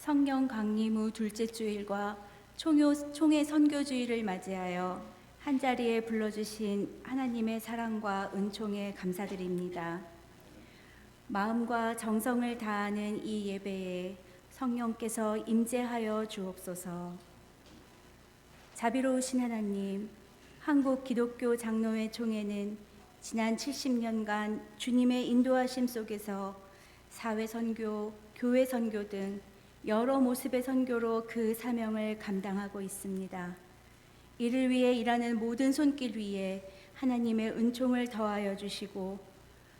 성령 강림 후 둘째 주일과 총요, 총회 선교주의를 맞이하여 한자리에 불러주신 하나님의 사랑과 은총에 감사드립니다. 마음과 정성을 다하는 이 예배에 성령께서 임재하여 주옵소서. 자비로우신 하나님, 한국 기독교 장로회 총회는 지난 70년간 주님의 인도하심 속에서 사회 선교, 교회 선교 등 여러 모습의 선교로 그 사명을 감당하고 있습니다. 이를 위해 일하는 모든 손길 위에 하나님의 은총을 더하여 주시고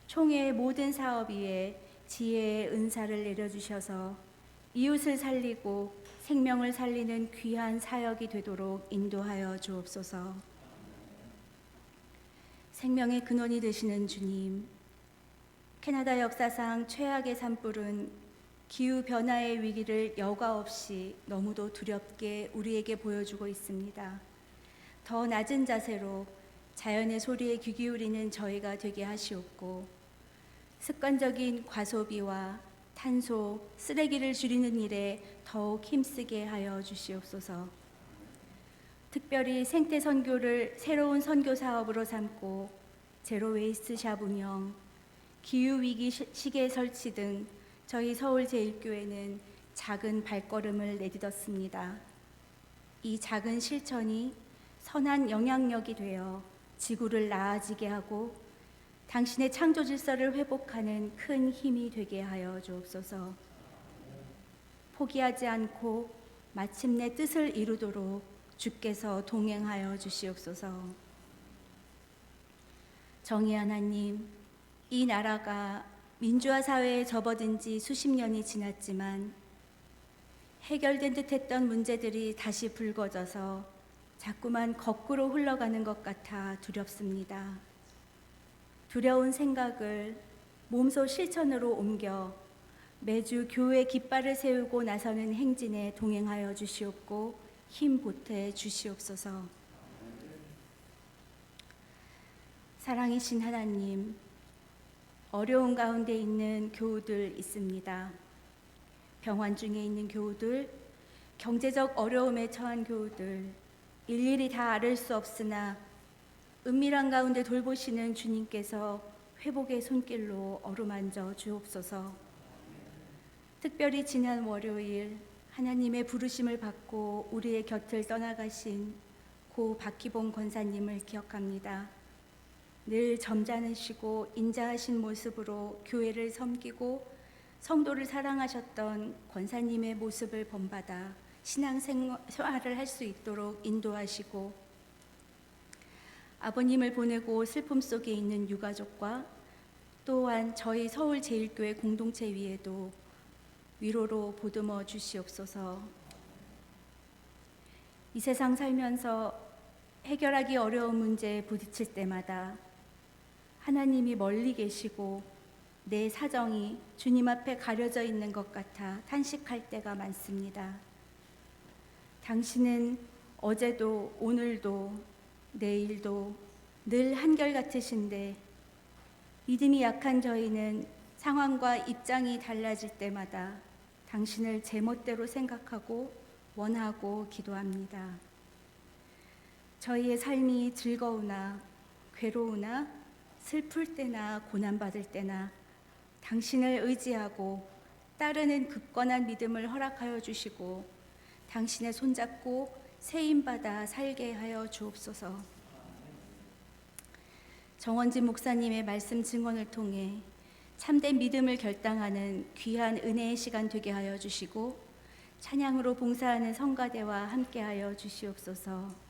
총회의 모든 사업 위에 지혜의 은사를 내려주셔서 이웃을 살리고 생명을 살리는 귀한 사역이 되도록 인도하여 주옵소서. 생명의 근원이 되시는 주님, 캐나다 역사상 최악의 산불은 기후 변화의 위기를 여과 없이 너무도 두렵게 우리에게 보여주고 있습니다. 더 낮은 자세로 자연의 소리에 귀 기울이는 저희가 되게 하시옵고 습관적인 과소비와 탄소, 쓰레기를 줄이는 일에 더욱 힘쓰게 하여 주시옵소서. 특별히 생태 선교를 새로운 선교 사업으로 삼고 제로 웨이스트 샵 운영, 기후 위기 시- 시계 설치 등 저희 서울 제일교회는 작은 발걸음을 내딛었습니다. 이 작은 실천이 선한 영향력이 되어 지구를 나아지게 하고 당신의 창조 질서를 회복하는 큰 힘이 되게 하여 주옵소서. 포기하지 않고 마침내 뜻을 이루도록 주께서 동행하여 주시옵소서. 정의 하나님, 이 나라가 민주화 사회에 접어든 지 수십 년이 지났지만 해결된 듯 했던 문제들이 다시 불거져서 자꾸만 거꾸로 흘러가는 것 같아 두렵습니다. 두려운 생각을 몸소 실천으로 옮겨 매주 교회 깃발을 세우고 나서는 행진에 동행하여 주시옵고 힘 보태 주시옵소서. 사랑이신 하나님, 어려운 가운데 있는 교우들 있습니다. 병환 중에 있는 교우들, 경제적 어려움에 처한 교우들, 일일이 다 앓을 수 없으나 은밀한 가운데 돌보시는 주님께서 회복의 손길로 어루만져 주옵소서. 특별히 지난 월요일 하나님의 부르심을 받고 우리의 곁을 떠나가신 고 박기봉 권사님을 기억합니다. 늘 점잖으시고 인자하신 모습으로 교회를 섬기고 성도를 사랑하셨던 권사님의 모습을 본받아 신앙생활을 할 수 있도록 인도하시고 아버님을 보내고 슬픔 속에 있는 유가족과 또한 저희 서울 제일교회 공동체 위에도 위로로 보듬어 주시옵소서. 이 세상 살면서 해결하기 어려운 문제에 부딪힐 때마다 하나님이 멀리 계시고 내 사정이 주님 앞에 가려져 있는 것 같아 탄식할 때가 많습니다. 당신은 어제도 오늘도 내일도 늘 한결같으신데 믿음이 약한 저희는 상황과 입장이 달라질 때마다 당신을 제멋대로 생각하고 원하고 기도합니다. 저희의 삶이 즐거우나 괴로우나 슬플 때나 고난받을 때나 당신을 의지하고 따르는 굳건한 믿음을 허락하여 주시고 당신의 손잡고 세임받아 살게 하여 주옵소서. 정원진 목사님의 말씀 증언을 통해 참된 믿음을 결당하는 귀한 은혜의 시간 되게 하여 주시고 찬양으로 봉사하는 성가대와 함께 하여 주시옵소서.